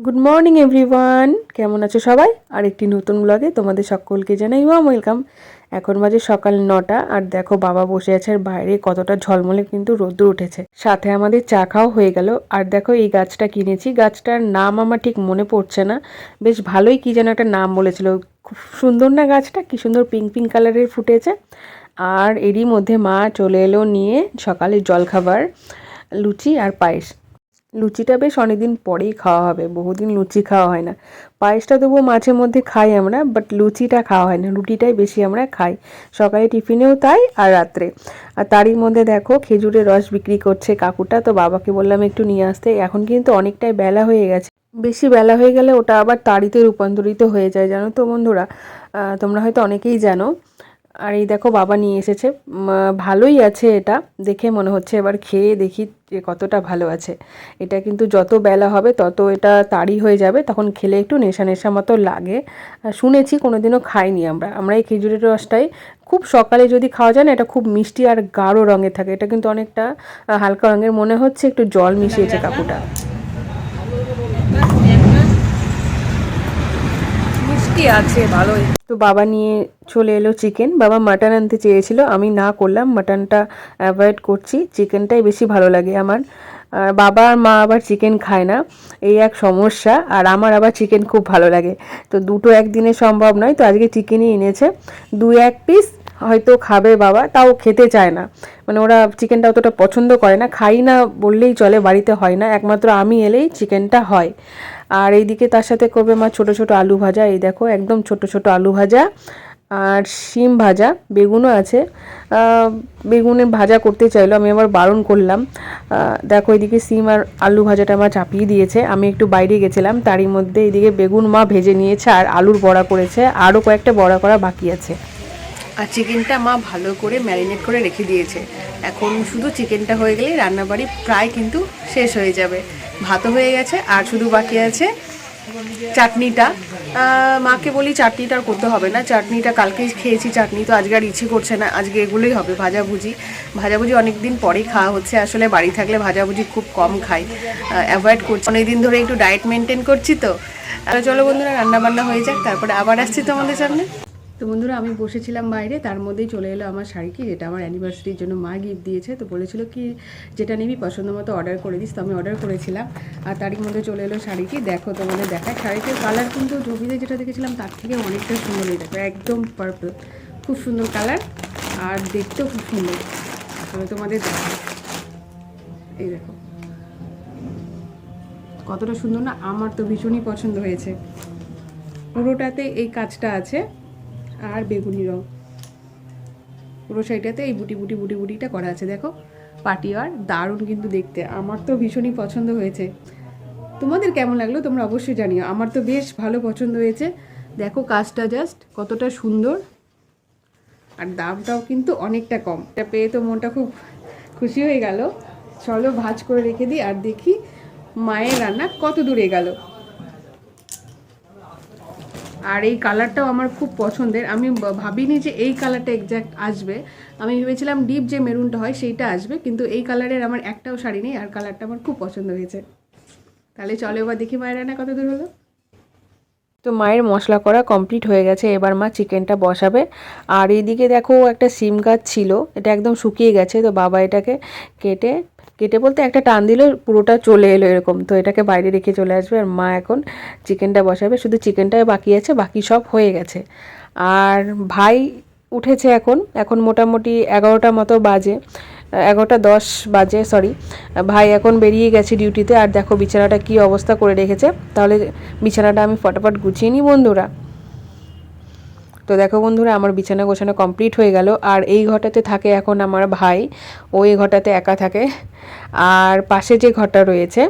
Good morning everyone কেমন আছো সবাই? আর একটি নতুন ব্লগে তোমাদের সকলকে জানাই ওয়াম ওয়েলকাম এখন বাজে সকাল নটা, আর দেখো বাবা বসে আছে আর বাইরে কতটা ঝলমলে কিন্তু রোদ্দুর উঠেছে। সাথে আমাদের চা খাওয়া হয়ে গেল, আর দেখো এই গাছটা কিনেছি। গাছটার নাম আমার ঠিক মনে পড়ছে না। বেশ ভালোই কি যেন একটা নাম বলেছিল। খুব সুন্দর না গাছটা? কি সুন্দর পিঙ্ক পিঙ্ক কালারের ফুটেছে। আর এরই মধ্যে মা চলে এলো নিয়ে সকালে জলখাবার, লুচি আর পায়েস। লুচিটা বেশ অনেকদিন পরেই খাওয়া হবে, বহুদিন লুচি খাওয়া হয় না। পায়েসটা তবুও মাঝে মধ্যে খাই আমরা বাট লুচিটা খাওয়া হয় না, রুটিটাই বেশি আমরা খাই। সকালে টিফিনেও তাই আর রাত্রে। আর তারই মধ্যে দেখো, খেজুরের রস বিক্রি করছে কাকুটা, তো বাবাকে বললাম একটু নিয়ে আসতে, এখন কিন্তু অনেকটাই বেলা হয়ে গেছে। বেশি বেলা হয়ে গেলে ওটা আবার তাড়িতে রূপান্তরিত হয়ে যায়, জানো তো বন্ধুরা? তোমরা হয়তো অনেকেই জানো আর এই দেখো বাবা নিয়ে এসেছে। ভালোই আছে এটা। দেখে মনে হচ্ছে এবার খেয়ে দেখি যে কতটা ভালো আছে। এটা কিন্তু যত বেলা হবে তত এটা তাড়ি হয়ে যাবে। তখন খেলে একটু নেশা নেশা মতো লাগে। আর শুনেছি কোনোদিনও খাইনি আমরা। আমরা এই খেজুরের রসটাই খুব সকালে যদি খাওয়া যায় না এটা খুব মিষ্টি আর গাঢ় রঙের থাকে। এটা কিন্তু অনেকটা হালকা রঙের। মনে হচ্ছে একটু জল মিশিয়েছে কাকুটা। মিষ্টি আছে? ভালোই। তো বাবা নিয়ে চলে এলো চিকেন বাবা মাটন আনতে চেয়েছিল। আমি না করলাম। মাটনটা অ্যাভয়েড করছি। চিকেনটাই বেশি ভালো লাগে আমার। আর বাবা আর মা আবার চিকেন খায় না। এই এক সমস্যা। আর আমার আবার চিকেন খুব ভালো লাগে। তো দুটো একদিনে সম্ভব নয়। তো আজকে চিকেনই এনেছে। দু এক পিস হয়তো খাবে বাবা, তাও খেতে চায় না। মানে ওরা চিকেনটা অতটা পছন্দ করে না, খাই না বললেই চলে, বাড়িতে হয় না, একমাত্র আমি এলেই চিকেনটা হয়। আর এইদিকে তার সাথে করবে মা ছোট ছোট আলু ভাজা, এই দেখো একদম ছোট ছোট আলু ভাজা আর শিম ভাজা, বেগুনও আছে। বেগুনের ভাজা করতে চাইলো, আমি আবার বারণ করলাম। দেখো এদিকে সিম আর আলু ভাজাটা আমার চাপিয়ে দিয়েছে, আমি একটু বাইরে গেছিলাম, তারই মধ্যে এদিকে বেগুন মা ভেজে নিয়েছে আর আলুর বড়া করেছে, আরও কয়েকটা বড়া করা বাকি আছে। আর চিকেনটা মা ভালো করে ম্যারিনেট করে রেখে দিয়েছে। এখন শুধু চিকেনটা হয়ে গেলেই রান্নাবাড়ি প্রায় কিন্তু শেষ হয়ে যাবে। ভাতও হয়ে গেছে, আর শুধু বাকি আছে চাটনিটা। মাকে বলি চাটনিটা আর করতে হবে না, চাটনিটা কালকেই খেয়েছি, চাটনি তো আজকে আর ইচ্ছে করছে না, আজকে এগুলোই হবে, ভাজাভুজি। ভাজাভুজি অনেক দিন পরেই খাওয়া হচ্ছে, আসলে বাড়ি থাকলে ভাজাভুজি খুব কম খাই অ্যাভয়েড করছি। অনেক দিন ধরে একটু ডায়েট মেনটেন করছি তো। চলো বন্ধুরা, রান্নাবান্না হয়ে যাক, তারপরে আবার আসছি তোমাদের সামনে। তো বন্ধুরা, আমি বসেছিলাম বাইরে, তার মধ্যেই চলে এলো আমার শাড়ি কি, যেটা আমার অ্যানিভার্সারির জন্য মা গিফট দিয়েছে। তো বলেছিল কি, যেটা নিবি, পছন্দ মতো অর্ডার করে দিস। তো আমি অর্ডার করেছিলাম, আর তারই মধ্যে চলে এলো শাড়িটি দেখো তোমাদের দেখায়। শাড়িটির কালার কিন্তু জমিতে যেটা দেখেছিলাম, তার থেকে অনেকটা সুন্দর দেখো, একদম পার্পল খুব সুন্দর কালার আর দেখতেও খুব সুন্দর। তবে তোমাদের দেখায় এই দেখো। কতটা সুন্দর না, আমার তো ভীষণই পছন্দ হয়েছে। পুরোটাতে এই কাজটা আছে। আর বেগুনি রং। পুরো শাড়িটাতে এই বুটি বুটি বুটি বুটিটা করা আছে, দেখো। পাটি আর দারুণ কিন্তু দেখতে। আমার তো ভীষণই পছন্দ হয়েছে। তোমাদের কেমন লাগল তোমরা অবশ্যই জানিও। আমার তো বেশ ভালো পছন্দ হয়েছে। দেখো কাজটা জাস্ট কতটা সুন্দর। আর দামটাও কিন্তু অনেকটা কম। এটা পেয়ে তো মনটা খুব খুশি হয়ে গেল। চলো ভাজ করে রেখে দিই আর দেখি মায়ের রান্না কত দূরে গেল আর এই কালারটাও আমার খুব পছন্দের। আমি ভাবিনি যে এই কালারটা এক্স্যাক্ট আসবে। আমি ভেবেছিলাম ডিপ যে মেরুনটা হয় সেইটা আসবে, কিন্তু এই কালারের আমার একটাও শাড়ি নেই, আর কালারটা আমার খুব পছন্দ হয়েছে। তাহলে চলো এবার দেখি মায়ের রান্না কত দূর হলো। তো মায়ের মশলা করা কমপ্লিট হয়ে গেছে, এবার মা চিকেনটা বসাবে। আর এইদিকে দেখো একটা সিম গাছ ছিল, এটা একদম শুকিয়ে গেছে, তো বাবা এটাকে কেটে কেটে বলতে একটা টান দিল পুরোটা চলে এলো এরকম। তো এটাকে বাইরে রেখে চলে আসবে, আর মা এখন চিকেনটা বসাবে। শুধু চিকেনটাই বাকি আছে, বাকি সব হয়ে গেছে। আর ভাই উঠেছে এখন এখন মোটামুটি এগারোটা মতো বাজে। এগারোটা দশ বাজে সরি ভাই এখন বেরিয়ে গেছে ডিউটিতে আর দেখো বিছানাটা কি অবস্থা করে রেখেছে। তাহলে বিছানাটা আমি ফটাফট গুছিয়ে নিই বন্ধুরা। তো দেখো বন্ধুরা, আমার বিছানা গোছানো কমপ্লিট হয়ে গেল। আর এই ঘরটাতে থাকে এখন আমার ভাই। ও এই ঘরটাতে একা থাকে। আর পাশে যে ঘরটা রয়েছে,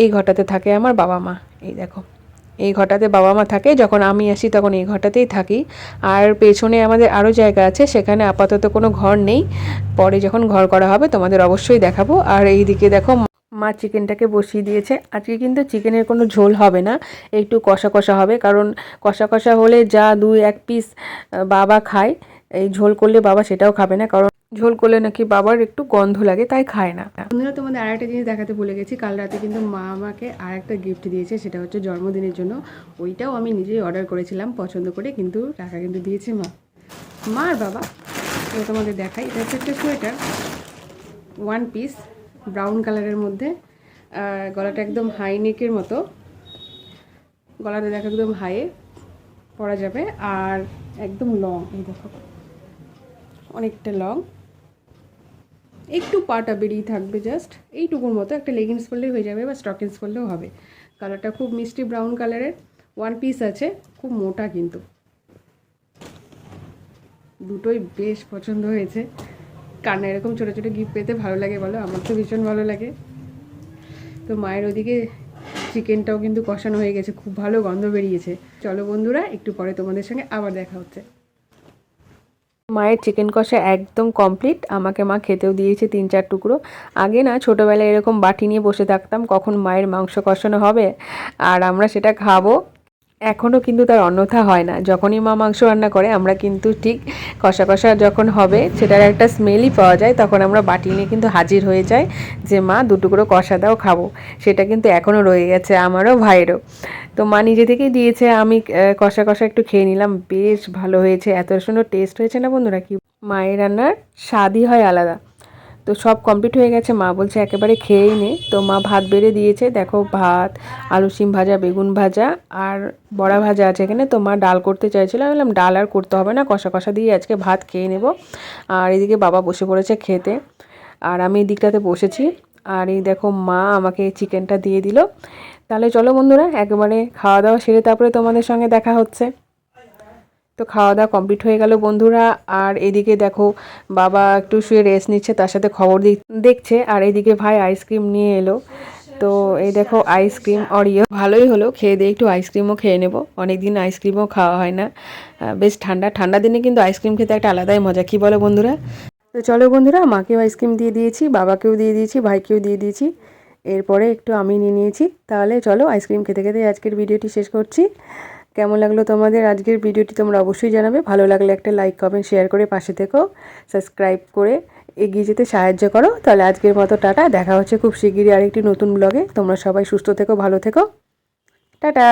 এই ঘরটাতে থাকে আমার বাবা মা এই দেখো। এই ঘরটাতে বাবা মা থাকে। যখন আমি আসি তখন এই ঘরটাতেই থাকি। আর পেছনে আমাদের আরও জায়গা আছে, সেখানে আপাতত কোনো ঘর নেই। পরে যখন ঘর করা হবে তোমাদের অবশ্যই দেখাবো। আর এইদিকে দেখো মা চিকেনটাকে বসিয়ে দিয়েছে। আজকে কিন্তু চিকেনের কোনো ঝোল হবে না, একটু কষা কষা হবে। কারণ কষা কষা হলে যা দুই এক পিস বাবা খায়, এই ঝোল করলে বাবা সেটাও খাবে না। কারণ ঝোল করলে নাকি বাবার একটু গন্ধ লাগে, তাই খায় না। বন্ধুরা, তোমাদের আর একটা জিনিস দেখাতে ভুলে গেছি। কাল রাতে কিন্তু মা আমাকে আর একটা গিফট দিয়েছে, সেটা হচ্ছে জন্মদিনের জন্য। ওইটাও আমি নিজেই অর্ডার করেছিলাম, পছন্দ করে, কিন্তু টাকা কিন্তু দিয়েছে মা। মা আর বাবা এটা তোমাদের দেখাই। এটা হচ্ছে একটা সোয়েটার ওয়ান পিস ব্রাউন কালারের মধ্যে। গলাটা একদম হাই নেকের মতো। গলাটা দেখো একদম হাইয়ে পরা যাবে। আর একদম লং এই দেখো। অনেকটা লং একটু পাটা বেরিয়ে থাকবে জাস্ট এইটুকুর মতো একটা লেগিংস পরলেই হয়ে যাবে বা স্টকিংস পরলেও হবে। কালারটা খুব মিষ্টি ব্রাউন কালারের ওয়ান পিস আছে, খুব মোটা কিন্তু। দুটোই বেশ পছন্দ হয়েছে। কান্না এরকম ছোটো ছোটো গিফট পেতে ভালো লাগে বলো, আমার তো ভীষণ ভালো লাগে। তো মায়ের ওদিকে চিকেনটাও কিন্তু কষানো হয়ে গেছে, খুব ভালো গন্ধ বেরিয়েছে। চলো বন্ধুরা, একটু পরে তোমাদের সঙ্গে আবার দেখা হচ্ছে। মায়ের চিকেন কষা একদম কমপ্লিট আমাকে মা খেতেও দিয়েছে তিন চার টুকরো। আগে না ছোটোবেলায় এরকম বাটি নিয়ে বসে থাকতাম কখন মায়ের মাংস কষানো হবে, আর আমরা সেটা খাব। এখনও কিন্তু তার অন্যথা হয় না। যখনই মা মাংস রান্না করে, আমরা কিন্তু ঠিক কষা কষা যখন হবে, সেটার একটা স্মেলই পাওয়া যায়, তখন আমরা বাটি নিয়ে কিন্তু হাজির হয়ে যাই যে, মা দুটুকরো কষা দাও, খাব। সেটা কিন্তু এখনও রয়ে গেছে আমারও, ভাইয়েরও। তো মা নিজে থেকেই দিয়েছে, আমি কষা কষা একটু খেয়ে নিলাম। বেশ ভালো হয়েছে, এত সুন্দর টেস্ট হয়েছে না বন্ধুরা? কি মায়ের রান্নার স্বাদই হয় আলাদা। তো সব কমপ্লিট হয়ে গেছে। মা বলছে, একেবারে খেয়েই নে। তো মা ভাত বেড়ে দিয়েছে। দেখো, ভাত, আলু সিম ভাজা, বেগুন ভাজা আর বড়া ভাজা আছে এখানে। তো মা ডাল করতে চাইছিল। আমি বললাম, ডাল আর করতে হবে না কষা কষা দিয়ে আজকে ভাত খেয়ে নেব। আর এদিকে বাবা বসে পড়েছে খেতে। আর আমি এই দিকটাতে বসেছি। আর এই দেখো, মা আমাকে চিকেনটা দিয়ে দিল। তাহলে চলো বন্ধুরা, একেবারে খাওয়া দাওয়া সেরে তারপরে তোমাদের সঙ্গে দেখা হচ্ছে। তো খাওয়া দাওয়া কমপ্লিট হয়ে গেল বন্ধুরা। আর এদিকে দেখো, বাবা একটু শুয়ে রেস্ট নিচ্ছে, তার সাথে খবর দেখছে। আর এদিকে ভাই আইসক্রিম নিয়ে এলো। তো এই দেখো আইসক্রিম অরিও ভালোই হলো, খেয়ে দিয়ে একটু আইসক্রিমও খেয়ে নেব। অনেক দিন আইসক্রিমও খাওয়া হয় না। বেশ ঠান্ডা। ঠান্ডা দিনে কিন্তু আইসক্রিম খেতে একটা আলাদাই মজা। কি বলো বন্ধুরা? তো চলো বন্ধুরা, মাকেও আইসক্রিম দিয়ে দিয়েছি, বাবাকেও দিয়ে দিয়েছি, ভাইকেও দিয়ে দিয়েছি। এরপরে একটু আমি নিয়ে নিয়েছি। তাহলে চলো আইসক্রিম খেতে খেতে আজকের ভিডিওটি শেষ করছি। কেমন লাগল তোমাদের? আজকের ভিডিওটি তোমরা অবশ্যই জানাবে। ভালো লাগলে একটা লাইক কমেন্ট শেয়ার করে পাশে থেকো। সাবস্ক্রাইব করে এগিয়ে যেতে সাহায্য করো। তাহলে আজকের মতো টাটা। দেখা হচ্ছে খুব শিগগিরই আরেকটি নতুন ব্লগে তোমরা সবাই সুস্থ থেকো, ভালো থেকো। টাটা!